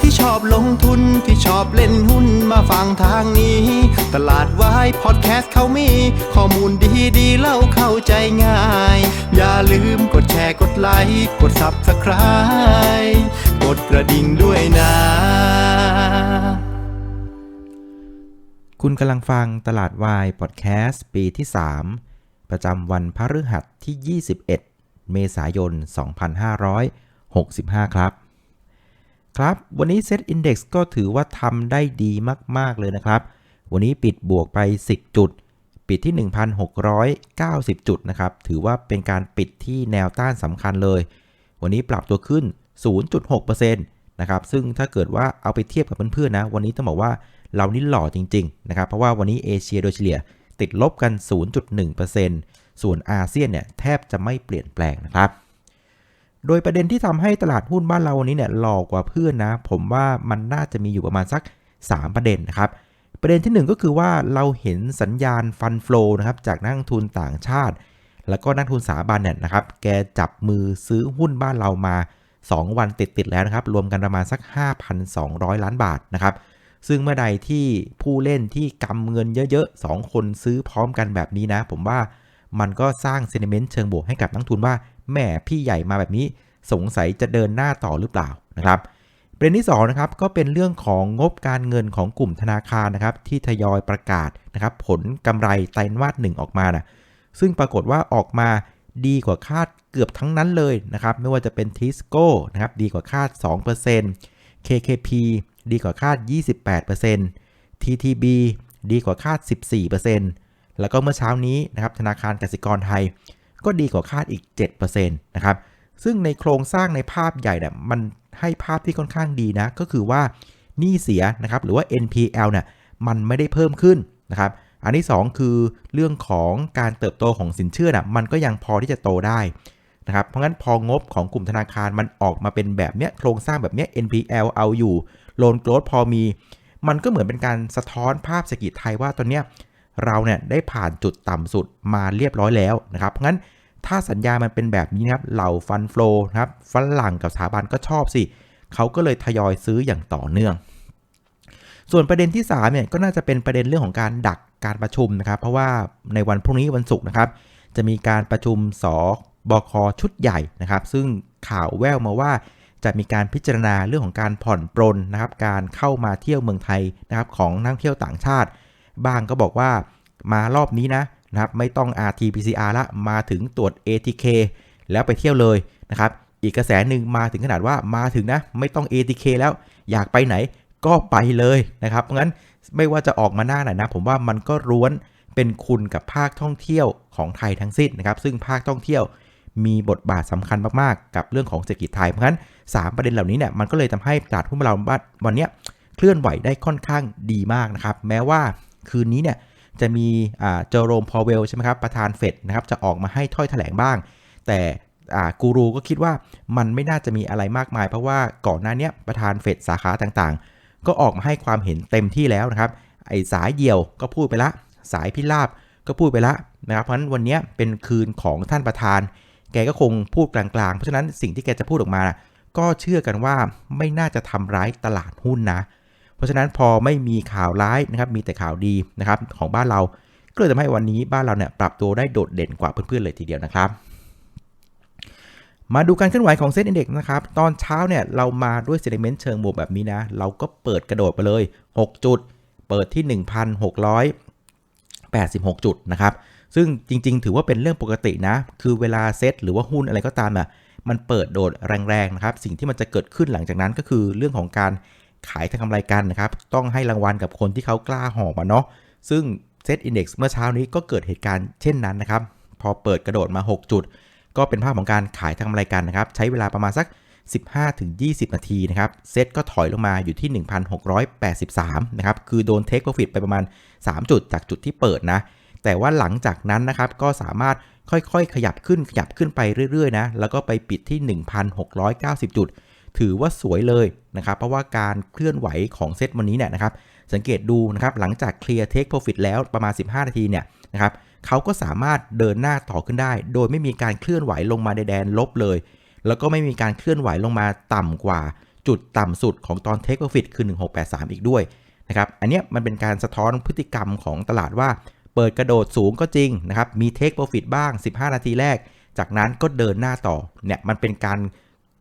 ที่ชอบลงทุนที่ชอบเล่นหุ้นมาฟังทางนี้ ตลาดวายพอดแคสต์เขามี ข้อมูลดีดีเล่าเข้าใจง่าย อย่าลืมกดแชร์กดไลค์กด Subscribe กดกระดิ่งด้วยนะ คุณกำลังฟังตลาดวายพอดแคสต์ปีที่ 3 ประจำวันพฤหัสที่ 21 เมษายน 2565 ครับ ครับ วันนี้ Set Index ก็ถือว่าทำได้ดีมาก ๆ เลยนะครับ วันนี้ปิดบวกไป 10 จุด ปิดที่ 1,690 จุดนะครับ ถือว่าเป็นการปิดที่แนวต้านสำคัญเลย วันนี้ปรับตัวขึ้น 0.6%นะครับ ซึ่งถ้าเกิดว่าเอาไปเทียบกับเพื่อนๆนะ วันนี้ต้องบอกว่าเรานี่หล่อจริง ๆ นะครับ เพราะว่าวันนี้เอเชียโดยเฉลี่ยติดลบกัน 0.1%ส่วนอาเซียนเนี่ยแทบจะไม่เปลี่ยนแปลงนะครับ โดยประเด็นที่ทำให้ตลาดหุ้นบ้านเราวันนี้เนี่ยหลอกกว่าเพื่อนนะ ผมว่ามันน่าจะมีอยู่ประมาณสัก 3 ประเด็นนะครับ ประเด็นที่ 1 ก็คือว่าเราเห็นสัญญาณฟันฟลอนะครับจากนักลงทุนต่างชาติ แล้วก็นักทุนสถาบันเนี่ยนะครับ แกจับมือซื้อหุ้นบ้านเรามา 2 วันติดๆแล้วนะครับ รวมกันประมาณสัก 5,200 ล้านบาทนะครับ ซึ่งเมื่อใดที่ผู้เล่นที่กำเงินเยอะๆ2คนซื้อพร้อมกันแบบนี้นะ ผมว่ามันก็สร้างเซนิเมนต์เชิงบวกให้กับนักทุนว่า แหมพี่ใหญ่มาแบบนี้ สงสัยจะเดินหน้าต่อหรือเปล่านะครับประเด็นที่2นะครับก็เป็นเรื่องของงบการเงินของกลุ่มธนาคารนะครับที่ทยอยประกาศนะครับผลกำไรไตรมาสหนึ่งออกมานะซึ่งปรากฏว่าออกมาดีกว่าคาดเกือบทั้งนั้นเลยนะครับไม่ว่าจะเป็นทิสโก้นะครับดีกว่าคาด 2% KKP ดีกว่าคาด 28% TTB ดีกว่าคาด 14%แล้วก็เมื่อเช้านี้นะครับธนาคารกสิกรไทย ก็ดีกว่าคาดอีก 7%นะครับ ซึ่งในโครงสร้างในภาพใหญ่เนี่ยมันให้ภาพที่ค่อนข้างดีนะ ก็คือว่าหนี้เสียนะครับหรือว่า NPL เนี่ยมันไม่ได้เพิ่มขึ้นนะครับ อันที่ 2 คือเรื่องของการเติบโตของสินเชื่อนะมันก็ยังพอที่จะโตได้นะครับ เพราะงั้นพองบของกลุ่มธนาคารมันออกมาเป็นแบบเนี้ยโครงสร้างแบบเนี้ย NPL เอาอยู่โลนโกรดพอมี มันก็เหมือนเป็นการสะท้อนภาพเศรษฐกิจไทยว่าตอนเนี้ยเราเนี่ยได้ผ่านจุดต่ำสุดมาเรียบร้อยแล้วนะครับ เพราะงั้น ถ้าสัญญามันเป็นแบบนี้นะครับเหล่าฟันฟลอนะครับฝรั่งกับสถาบันก็ชอบสิเขาก็เลยทยอยซื้ออย่างต่อเนื่อง ส่วนประเด็นที่3เนี่ยก็น่าจะเป็นประเด็นเรื่องของการดักการประชุมนะครับ เพราะว่าในวันพรุ่งนี้วันศุกร์นะครับ จะมีการประชุมสบคชุดใหญ่นะครับ ซึ่งข่าวแววมาว่าจะมีการพิจารณาเรื่องของการผ่อนปรนนะครับ การเข้ามาเที่ยวเมืองไทยนะครับของนักเที่ยวต่างชาติบ้างก็บอกว่ามารอบนี้นะ นะครับไม่ต้อง RT-PCR ละมาถึงตรวจ ATK แล้วไปเที่ยวเลยนะครับอีกกระแสหนึ่งมาถึงขนาดว่ามาถึงนะไม่ต้อง ATK แล้วอยากไปไหนก็ไปเลยนะครับเพราะงั้นไม่ว่าจะออกมาหน้าไหนนะ ผมว่ามันก็ร้วนเป็นคุณกับภาคท่องเที่ยวของไทยทั้งสิ้นนะครับซึ่งภาคท่องเที่ยวมีบทบาทสำคัญมากๆ กับเรื่องของเศรษฐกิจไทย เพราะงั้น 3 ประเด็นเหล่านี้เนี่ยมันก็เลยทำให้ตลาดหุ้นเราวันนี้เคลื่อนไหวได้ค่อนข้างดีมากนะครับ แม้ว่าคืนนี้เนี่ย จะมีเจอโรมพอเวลใช่ไหมครับประธานเฟดนะครับจะออกมาให้ถ้อยแถลงบ้าง แต่กูรูก็คิดว่ามันไม่น่าจะมีอะไรมากมาย เพราะว่าก่อนหน้านี้ประธานเฟดสาขาต่างๆ ก็ออกมาให้ความเห็นเต็มที่แล้วนะครับไอ้สายเดี่ยวก็พูดไปละ สายพิราบก็พูดไปละนะครับเพราะฉะนั้นวันนี้เป็นคืนของท่านประธาน แกก็คงพูดกลางๆ เพราะฉะนั้นสิ่งที่แกจะพูดออกมา ก็เชื่อกันว่าไม่น่าจะทำร้ายตลาดหุ้นนะ เพราะฉะนั้นพอไม่มีข่าวร้ายนะครับมีแต่ข่าวดีนะครับของบ้านเราก็เลยทำให้วันนี้บ้านเราเนี่ยปรับตัวได้โดดเด่นกว่าเพื่อนๆเลยทีเดียวนะครับมาดูการเคลื่อนไหวของเซ็นดีเด็กนะครับ ตอนเช้าเนี่ยเรามาด้วยเซนิเมนต์เชิงบวกแบบนี้นะ เราก็เปิดกระโดดไปเลย 6 จุด เปิดที่ 1,686 จุดนะครับ ซึ่งจริงๆ ถือว่าเป็นเรื่องปกตินะ คือเวลาเซ็ตหรือว่าหุ้นอะไรก็ตามอะ มันเปิดโดดแรงๆนะครับ สิ่งที่มันจะเกิดขึ้นหลังจากนั้นก็คือเรื่องของการ ขายทางกำไรกันนะครับ ต้องให้รางวัลกับคนที่เขากล้าหอบมาเนาะซึ่งเซตอินดี x เมื่อเช้านี้ก็เกิดเหตุการณ์เช่นนั้นนะครับ พอเปิดกระโดดมา 6 จุด ก็เป็นภาพของการขายทางกำไรกันนะครับ ใช้เวลาประมาณสัก 15-20 นาทีนะครับ เซตก็ถอยลงมาอยู่ที่ 1,683 นะครับ คือโดนเทคโปรฟิตไปประมาณ 3 จุดจากจุดที่เปิดนะ แต่ว่าหลังจากนั้นนะครับก็สามารถค่อยๆ ขยับขึ้นขยับขึ้นไปเรื่อยๆนะ แล้วก็ไปปิดที่ 1,690 จุด ถือว่าสวยเลยนะครับเพราะว่าการเคลื่อนไหวของเซตวันนี้เนี่ยนะครับสังเกตดูนะครับหลังจากเคลียร์เทคโปรฟิตแล้วประมาณ 15 นาทีเนี่ยนะครับเขาก็สามารถเดินหน้าต่อขึ้นได้ โดยไม่มีการเคลื่อนไหวลงมาในแดนลบเลย แล้วก็ไม่มีการเคลื่อนไหวลงมาต่ำกว่าจุดต่ำสุดของตอน Take Profit คือ 1683 อีกด้วยนะครับอันเนี้ยมันเป็นการสะท้อนพฤติกรรมของตลาดว่า เปิดกระโดดสูงก็จริงนะครับมี Take Profit บ้าง 15 นาทีแรก จากนั้นก็เดินหน้าต่อเนี่ยมันเป็นการ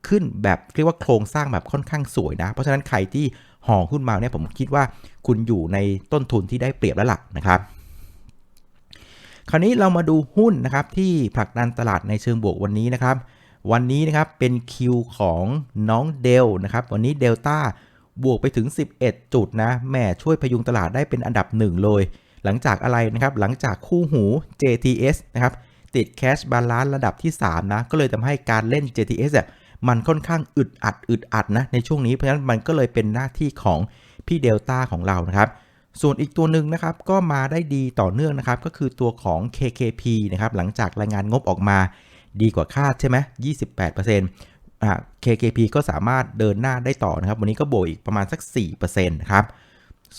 ขึ้นแบบเรียกว่าโครงสร้างแบบค่อนข้างสวยนะ เพราะฉะนั้นใครที่ห่อหุ้นมาเนี่ยผมคิดว่าคุณอยู่ในต้นทุนที่ได้เปรียบแล้วล่ะนะครับ คราวนี้เรามาดูหุ้นนะครับที่ผลักดันตลาดในเชิงบวกวันนี้นะครับ วันนี้นะครับเป็นคิวของน้องเดลนะครับ วันนี้เดลต้าบวกไปถึง 11 จุดนะแม่ช่วยพยุงตลาดได้เป็นอันดับหนึ่งเลย หลังจากอะไรนะครับ หลังจากคู่หู JTS นะครับติดแคชบาลานซ์ระดับที่ 3 นะ ก็เลยทำให้การเล่น JTS อะ มันค่อนข้างอึดอัดอึดอัดนะในช่วงนี้เพราะฉะนั้นมันก็เลยเป็นหน้าที่ของพี่เดลต้าของเรานะครับส่วนอีกตัวหนึ่งนะครับก็มาได้ดีต่อเนื่องนะครับก็คือตัวของ KKP นะครับหลังจากรายงานงบออกมาดีกว่าคาดใช่ไหม28%อ่า KKP ก็สามารถเดินหน้าได้ต่อนะครับ วันนี้ก็โบวกอีกประมาณสัก 4%นะครับ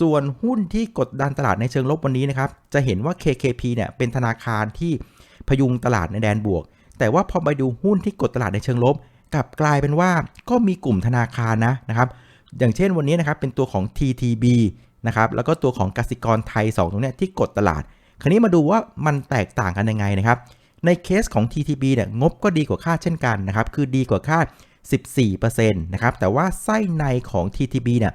ส่วนหุ้นที่กดดันตลาดในเชิงลบวันนี้นะครับจะเห็นว่า KKP เนี่ยเป็นธนาคารที่พยุงตลาดในแดนบวก แต่ว่าพอไปดูหุ้นที่กดตลาดในเชิงลบ กลับกลายเป็นว่าก็มีกลุ่มธนาคารนะนะครับ อย่างเช่นวันนี้นะครับเป็นตัวของ TTB นะครับแล้วก็ตัวของกสิกรไทย 2 ตรงเนี้ยที่กดตลาด คราวนี้มาดูว่ามันแตกต่างกันยังไงนะครับ ในเคสของ TTB เนี่ยงบก็ดีกว่าคาดเช่นกันนะครับ คือดีกว่าคาด 14%นะครับ แต่ว่าไส้ในของ TTB เนี่ย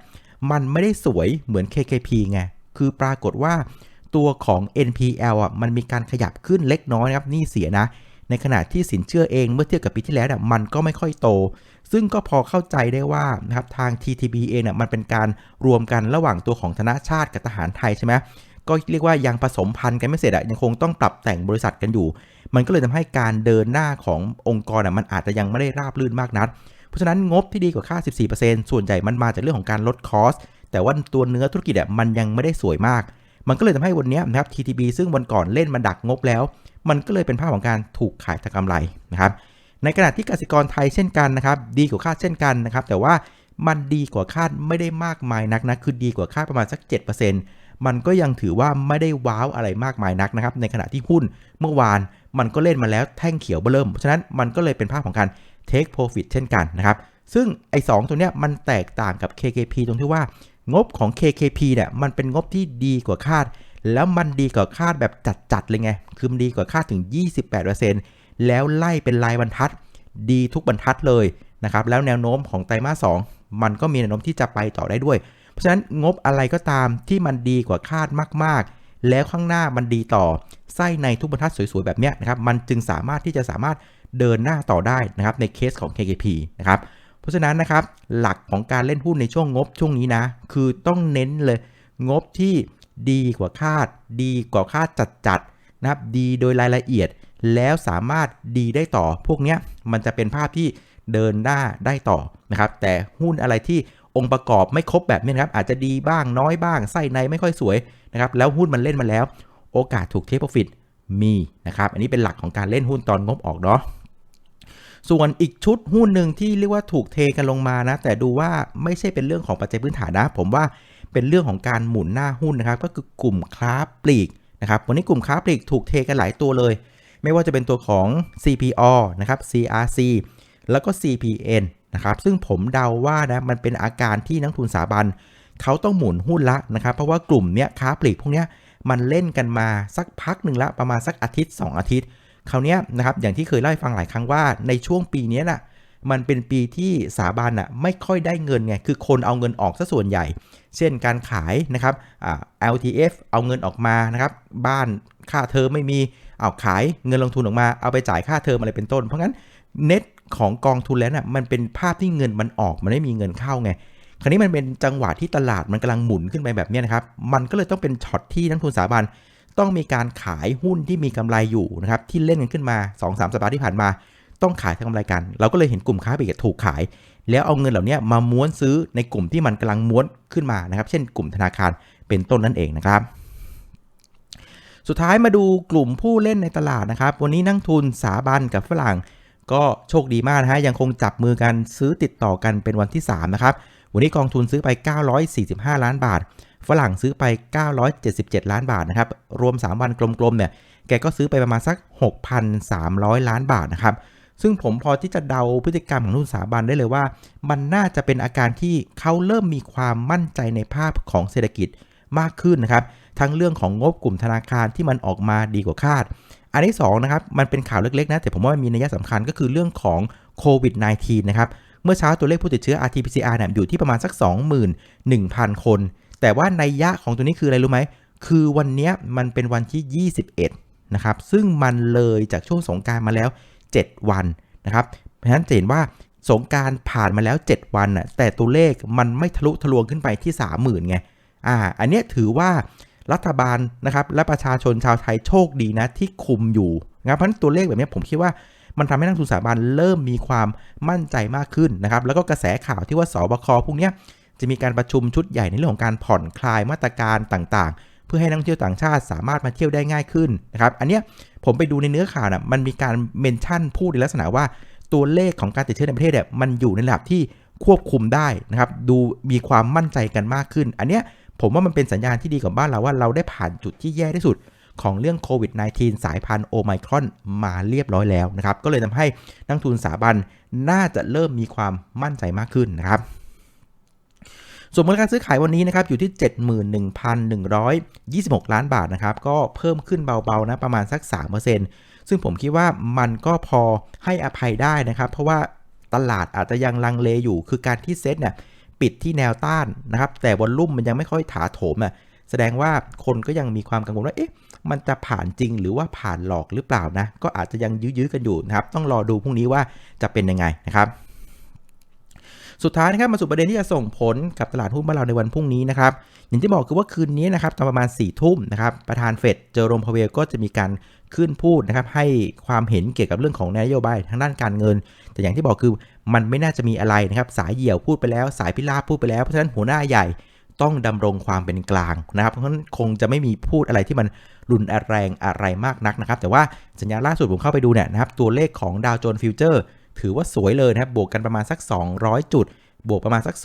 มันไม่ได้สวยเหมือน KKP ไง คือปรากฏว่าตัวของ NPL อะมันมีการขยับขึ้นเล็กน้อยนะครับ นี่เสียนะ ในขณะที่สินเชื่อเองเมื่อเทียบกับปีที่แล้วเนี่ยมันก็ไม่ค่อยโต ซึ่งก็พอเข้าใจได้ว่านะครับทาง TTB เองเนี่ยมันเป็นการรวมกันระหว่างตัวของธนาชาติกับทหารไทยใช่ไหมก็เรียกว่ายังผสมพันธุ์กันไม่เสร็จอะยังคงต้องปรับแต่งบริษัทกันอยู่ มันก็เลยทำให้การเดินหน้าขององค์กรอะมันอาจจะยังไม่ได้ราบรื่นมากนัก เพราะฉะนั้นงบที่ดีกว่าค่า 14%ส่วนใหญ่มันมาจากเรื่องของการลดคอสแต่ว่าตัวเนื้อธุรกิจอะมันยังไม่ได้สวยมาก มันก็เลยทำให้วันนี้นะครับ TTB ซึ่งวันก่อนเล่นมันดักงบแล้ว มันก็เลยเป็นภาพของการถูกขายทางกำไรนะครับ ในขณะที่กสิกรไทยเช่นกันนะครับ ดีกว่าคาดเช่นกันนะครับ แต่ว่ามันดีกว่าคาดไม่ได้มากมายนักนะ คือดีกว่าคาดประมาณสัก 7%มันก็ยังถือว่าไม่ได้ว้าวอะไรมากมายนักนะครับ ในขณะที่หุ้นเมื่อวานมันก็เล่นมาแล้วแท่งเขียวเบิ่มเพราะฉะนั้นมันก็เลยเป็นภาพของการ take profit เช่นกันนะครับ ซึ่งไอ้สตัวเนี้ยมันแตกต่างกับ KKP ตรงที่ว่า งบของ KKP เนี่ยมันเป็นงบที่ดีกว่าคาด แล้วมันดีกว่าคาดแบบจัดๆเลยไง คือมันดีกว่าคาดถึง 28%แล้วไล่เป็นรายบรรทัด ดีทุกบรรทัดเลยนะครับ แล้วแนวโน้มของไตรมาส 2 มันก็มีแนวโน้มที่จะไปต่อได้ด้วย เพราะฉะนั้นงบอะไรก็ตามที่มันดีกว่าคาดมากๆ แล้วข้างหน้ามันดีต่อ ไส้ในทุกบรรทัดสวยๆแบบเนี้ยนะครับ มันจึงสามารถที่จะสามารถเดินหน้าต่อได้นะครับในเคสของ KKP นะครับ เพราะฉะนั้นนะครับหลักของการเล่นหุ้นในช่วงงบช่วงนี้นะ คือต้องเน้นเลยงบที่ดีกว่าคาด ดีกว่าคาดจัดๆนะครับดีโดยรายละเอียดแล้วสามารถดีได้ต่อพวกนี้มันจะเป็นภาพที่เดินหน้าได้ต่อนะครับ แต่หุ้นอะไรที่องค์ประกอบไม่ครบแบบนี้นะครับอาจจะดีบ้างน้อยบ้างไส้ในไม่ค่อยสวยนะครับแล้วหุ้นมันเล่นมาแล้ว โอกาสถูกเทคโปรฟิตมีนะครับ อันนี้เป็นหลักของการเล่นหุ้นตอนงบออกเนาะ ส่วนอีกชุดหุ้นหนึ่งที่เรียกว่าถูกเทกันลงมานะ แต่ดูว่าไม่ใช่เป็นเรื่องของปัจจัยพื้นฐานนะ ผมว่าเป็นเรื่องของการหมุนหน้าหุ้นนะครับ ก็คือกลุ่มค้าปลีกนะครับ วันนี้กลุ่มค้าปลีกถูกเทกันหลายตัวเลย ไม่ว่าจะเป็นตัวของ CPO นะครับ CRC แล้วก็ CPN นะครับ ซึ่งผมเดาว่านะมันเป็นอาการที่นักทุนสถาบันเขาต้องหมุนหุ้นละนะครับ เพราะว่ากลุ่มเนี้ยค้าปลีกพวกเนี้ยมันเล่นกันมาสักพักหนึ่งละประมาณสักอาทิตย์ 2 อาทิตย์ คราวนี้นะครับอย่างที่เคยเล่าให้ฟังหลายครั้งว่าในช่วงปีนี้น่ะมันเป็นปีที่สถาบันอะไม่ค่อยได้เงินไงคือคนเอาเงินออกซะส่วนใหญ่ เช่นการขายนะครับอ่า LTF เอาเงินออกมานะครับบ้านค่าเทอมไม่มีเอาขายเงินลงทุนออกมาเอาไปจ่ายค่าเทอมอะไรเป็นต้น เพราะงั้นเน็ตของกองทุนแล้วน่ะมันเป็นภาพที่เงินมันออกมันไม่มีเงินเข้าไงคราวนี้มันเป็นจังหวะที่ตลาดมันกำลังหมุนขึ้นไปแบบนี้นะครับมันก็เลยต้องเป็นช็อตที่นักทุนสถาบัน ต้องมีการขายหุ้นที่มีกำไรอยู่นะครับที่เล่นกันขึ้นมา 2-3สสัปดาห์ที่ผ่านมา ต้องขายทางกำไรกัน เราก็เลยเห็นกลุ่มค้าปลีกถูกขาย แล้วเอาเงินเหล่านี้มาม้วนซื้อในกลุ่มที่มันกำลังม้วนขึ้นมานะครับ เช่นกลุ่มธนาคารเป็นต้นนั่นเองนะครับสุดท้ายมาดูกลุ่มผู้เล่นในตลาดนะครับ วันนี้นักทุนสาบันกับฝรั่ง ก็โชคดีมากนะฮะ ยังคงจับมือกันซื้อติดต่อกันเป็นวันที่ 3 นะครับ วันนี้กองทุนซื้อไป 945 ล้านบาท ฝรั่งซื้อไป 977 ล้านบาทนะครับ รวม 3 วันกลมๆ เนี่ย แกก็ซื้อไปประมาณสัก 6,300 ล้านบาทนะครับ ซึ่งผมพอที่จะเดาพฤติกรรมของนักทุนสถาบันได้เลยว่า มันน่าจะเป็นอาการที่เขาเริ่มมีความมั่นใจในภาพของเศรษฐกิจมากขึ้นนะครับ ทั้งเรื่องของงบกลุ่มธนาคารที่มันออกมาดีกว่าคาด อันที่สองนะครับ มันเป็นข่าวเล็กๆนะ แต่ผมว่ามันมีนัยสำคัญก็คือเรื่องของโควิด -19 นะครับ เมื่อเช้าตัวเลขผู้ติดเชื้อ RT-PCR เนี่ยอยู่ที่ประมาณสัก 21,000 คน แต่ว่าในยะของตัวนี้คืออะไรรู้ไหม คือวันนี้มันเป็นวันที่ 21 นะครับ ซึ่งมันเลยจากช่วงสงการมาแล้ว 7 วันนะครับ เพราะฉะนั้นจะเห็นว่าสงการผ่านมาแล้ว 7 วันน่ะ แต่ตัวเลขมันไม่ทะลุทะลวงขึ้นไปที่ 30,000ไง อ่า อันเนี้ยถือว่ารัฐบาลนะครับและประชาชนชาวไทยโชคดีนะที่คุมอยู่นะเพราะนั้นตัวเลขแบบเนี้ยผมคิดว่ามันทำให้นักทุนสถาบันเริ่มมีความมั่นใจมากขึ้นนะครับ แล้วก็กระแสข่าวที่ว่าสบคพวกเนี้ย จะมีการประชุมชุดใหญ่ในเรื่องของการผ่อนคลายมาตรการต่างๆ เพื่อให้นักท่องเที่ยวต่างชาติสามารถมาเที่ยวได้ง่ายขึ้นนะครับอันเนี้ยผมไปดูในเนื้อข่าวนะมันมีการเมนชั่นพูดในลักษณะว่าตัวเลขของการติดเชื้อในประเทศเนี่ยมันอยู่ในระดับที่ควบคุมได้นะครับดูมีความมั่นใจกันมากขึ้น อันเนี้ยผมว่ามันเป็นสัญญาณที่ดีของบ้านเราว่าเราได้ผ่านจุดที่แย่ที่สุดของเรื่องโควิด -19 สายพันธุ์โอไมครอนมาเรียบร้อยแล้วนะครับ ก็เลยทำให้นักทุนสถาบันน่าจะเริ่มมีความมั่นใจมากขึ้นนะครับ ส่วนมูลค่าซื้อขายวันนี้นะครับอยู่ที่ 71,126 ล้านบาทนะครับก็เพิ่มขึ้นเบาๆนะประมาณสัก 3%ซึ่งผมคิดว่ามันก็พอให้อภัยได้นะครับ เพราะว่าตลาดอาจจะยังลังเลอยู่ คือการที่เซ็ตเนี่ยปิดที่แนวต้านนะครับ แต่วอลลุ่มมันยังไม่ค่อยถาโถมอะแสดงว่าคนก็ยังมีความกังวลว่าเอ๊ะมันจะผ่านจริงหรือว่าผ่านหลอกหรือเปล่านะ ก็อาจจะยังยื้อๆกันอยู่นะครับ ต้องรอดูพรุ่งนี้ว่าจะเป็นยังไงนะครับ สุดท้ายนะครับมาสู่ประเด็นที่จะส่งผลกับตลาดหุ้นบ้านเราในวันพรุ่งนี้นะครับอย่างที่บอกคือว่าคืนนี้นะครับตอนประมาณ4ี่ทุ่มนะครับประธานเฟดเจอโรมพาเวลก็จะมีการขึ้นพูดนะครับให้ความเห็นเกี่ยวกับเรื่องของนโยบายทางด้านการเงิน แต่อย่างที่บอกคือมันไม่น่าจะมีอะไรนะครับสายเหี่ยวพูดไปแล้ว สายพิลาบพูดไปแล้วเพราะฉะนั้นหัวหน้าใหญ่ต้องดำรงความเป็นกลางนะครับเพราะฉะนั้นคงจะไม่มีพูดอะไรที่มันรุนแรงอะไรมากนักนะครับแต่ว่าสัญญาณล่าสุดผมเข้าไปดูเนี่ยนะครับตัวเลขของดาวโจนส์ฟิวเจอร์ ถือว่าสวยเลยนะครับ บวกกันประมาณสัก 200 จุด บวกประมาณสัก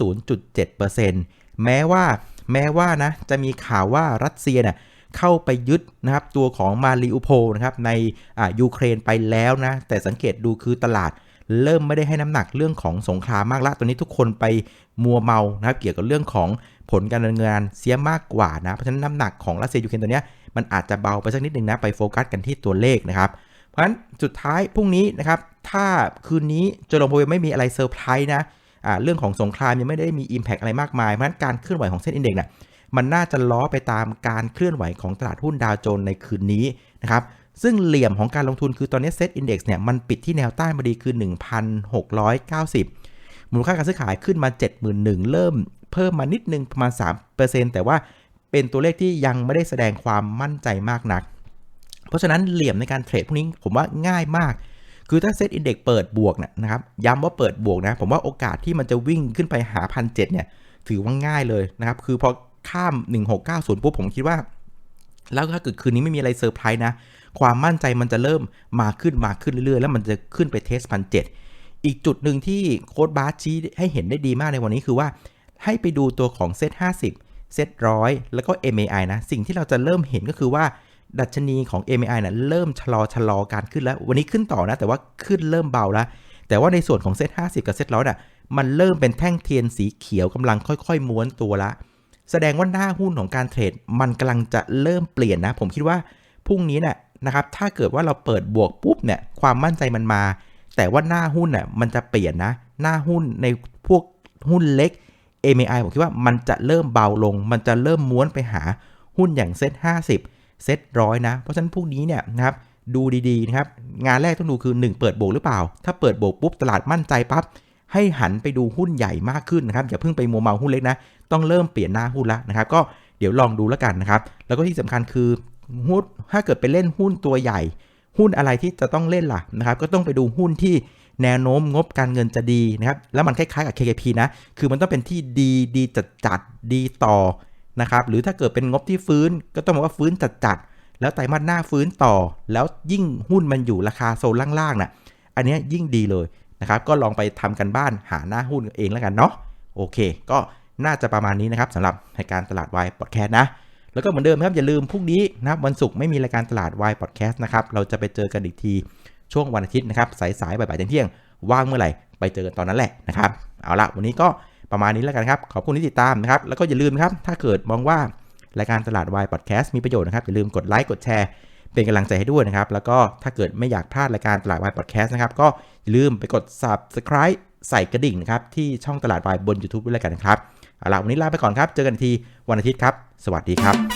0.7%แม้ว่าแม้ว่านะจะมีข่าวว่ารัสเซียเนี่ยเข้าไปยึดนะครับตัวของมาริอุโพนะครับในอ่ายูเครนไปแล้วนะ แต่สังเกตดูคือตลาดเริ่มไม่ได้ให้น้ำหนักเรื่องของสงครามมากละตอนนี้ทุกคนไปมัวเมานะครับเกี่ยวกับเรื่องของผลการดำเนินงานเสียมากกว่านะ เพราะฉะนั้นน้ำหนักของรัสเซียยูเครนตัวเนี้ยมันอาจจะเบาไปสักนิดนึงนะ ไปโฟกัสกันที่ตัวเลขนะครับ เพราะฉะนั้นสุดท้ายพรุ่งนี้นะครับ ถ้าคืนนี้เจอร์โรมโพเวลไม่มีอะไรเซอร์ไพรส์นะอ่าเรื่องของสงครามยังไม่ได้มี Impact อะไรมากมาย เพราะฉะนั้นการเคลื่อนไหวของเส้นอินเด็กซ์เนี่ยมันน่าจะล้อไปตามการเคลื่อนไหวของตลาดหุ้นดาวโจนส์ในคืนนี้นะครับซึ่งเหลี่ยมของการลงทุนคือตอนนี้เซ็ตอินดี x เนี่ยมันปิดที่แนวต้านพอดีคือ 1,690 มูลค่าการซื้อขายขึ้นมา 71,000 เริ่มเพิ่มมานิดนึงประมาณ 3%แต่ว่าเป็นตัวเลขที่ยังไม่ได้แสดงความมั่นใจมากนัก เพราะฉะนั้นเหลี่ยมในการเทรดพวกนี้ผมว่าง่ายมาก คือถ้าเซตอินเดี x เปิดบวกเนี่ยนะครับ ย้ำว่าเปิดบวกนะ ผมว่าโอกาสที่มันจะวิ่งขึ้นไปหาพันเเนี่ย ถือว่าง่ายเลยนะครับ คือพอข้าม 1690ปุ๊บผมคิดว่า แล้วถ้าเกิดคืนนี้ไม่มีอะไรเซอร์ไพรส์นะ ความมั่นใจมันจะเริ่มมาขึ้นมาขึ้นเรื่อยๆ แล้วมันจะขึ้นไปเทสพันเอีกจุดหนึ่งที่โค้ดบาร์ชี้ให้เห็นได้ดีมากในวันนี้คือว่า ให้ไปดูตัวของเซต50เซตร้อยแล้วก็ MAI นะ สิ่งที่เราจะเริ่มเห็นก็คือว่า ดัชนีของ MAI นะเริ่มชะลอชะลอการขึ้นแล้ว วันนี้ขึ้นต่อนะ แต่ว่าขึ้นเริ่มเบาแล้ว แต่ว่าในส่วนของเซ็ต50กับเซ็ตร้อยน่ะมันเริ่มเป็นแท่งเทียนสีเขียวกำลังค่อยๆ ม้วนตัวละ แสดงว่าหน้าหุ้นของการเทรด มันกำลังจะเริ่มเปลี่ยนนะ ผมคิดว่าพรุ่งนี้เนี่ยนะครับถ้าเกิดว่าเราเปิดบวกปุ๊บเนี่ยความมั่นใจมันมา แต่ว่าหน้าหุ้นน่ยมันจะเปลี่ยนนะ หน้าหุ้นในพวกหุ้นเล็ก MAI ผมคิดว่ามันจะเริ่มเบาลง มันจะเริ่มม้วนไปหาหุ้นอย่างเซ็ต50 เซ็ตร้อยนะ เพราะฉะนั้นพวกนี้เนี่ยนะครับดูดีๆนะครับงานแรกต้องดูคือ 1 เปิดโบกหรือเปล่า ถ้าเปิดโบกปุ๊บตลาดมั่นใจปั๊บให้หันไปดูหุ้นใหญ่มากขึ้นนะครับอย่าเพิ่งไปมัวเมาหุ้นเล็กนะต้องเริ่มเปลี่ยนหน้าหุ้นแล้วนะครับก็เดี๋ยวลองดูแล้วกันนะครับแล้วก็ที่สำคัญคือหุ้นถ้าเกิดไปเล่นหุ้นตัวใหญ่ หุ้นอะไรที่จะต้องเล่นล่ะนะครับก็ต้องไปดูหุ้นที่แนวโน้มงบการเงินจะดีนะครับแล้วมันคล้ายๆกับ KKP นะคือมันต้องเป็นที่ดีดีจัดจัดดีต่อ นะครับหรือถ้าเกิดเป็นงบที่ฟื้นก็ต้องบอกว่าฟื้นจัดจัดแล้วไตรมาสหน้าฟื้นต่อ แล้วยิ่งหุ้นมันอยู่ราคาโซนล่างๆนะ่ะอันนี้ยิ่งดีเลยนะครับก็ลองไปทำกันบ้านหาหน้าหุ้นเองแล้วกันเนาะโอเค ก็น่าจะประมาณนี้นะครับสำหรับรายการตลาดวายพอดแคสต์นะแล้วก็เหมือนเดิมครับอย่าลืมพรุ่งนี้นะครับวันศุกร์ไม่มีรายการตลาดวายพอดแคสต์นะครับเราจะไปเจอกันอีกทีช่วงวันอาทิตย์นะครับสายๆบ่ายๆเที่ยงว่างเมื่อไหร่ไปเจอกันตอนนั้นแหละนะครับเอาละวันนี้ก็ ประมาณนี้แล้วกันครับ ขอบคุณที่ติดตามนะครับ แล้วก็อย่าลืมนะครับ ถ้าเกิดมองว่ารายการตลาดวายพอดแคสต์มีประโยชน์นะครับ อย่าลืมกดไลค์กดแชร์เป็นกำลังใจให้ด้วยนะครับ แล้วก็ถ้าเกิดไม่อยากพลาดรายการตลาดวายพอดแคสต์นะครับ ก็อย่าลืมไปกด subscribe ใส่กระดิ่งนะครับที่ช่องตลาดวายบน YouTube ด้วยแล้วกันนะครับเอาล่ะวันนี้ลาไปก่อนครับ เจอกันทีวันอาทิตย์ครับ สวัสดีครับ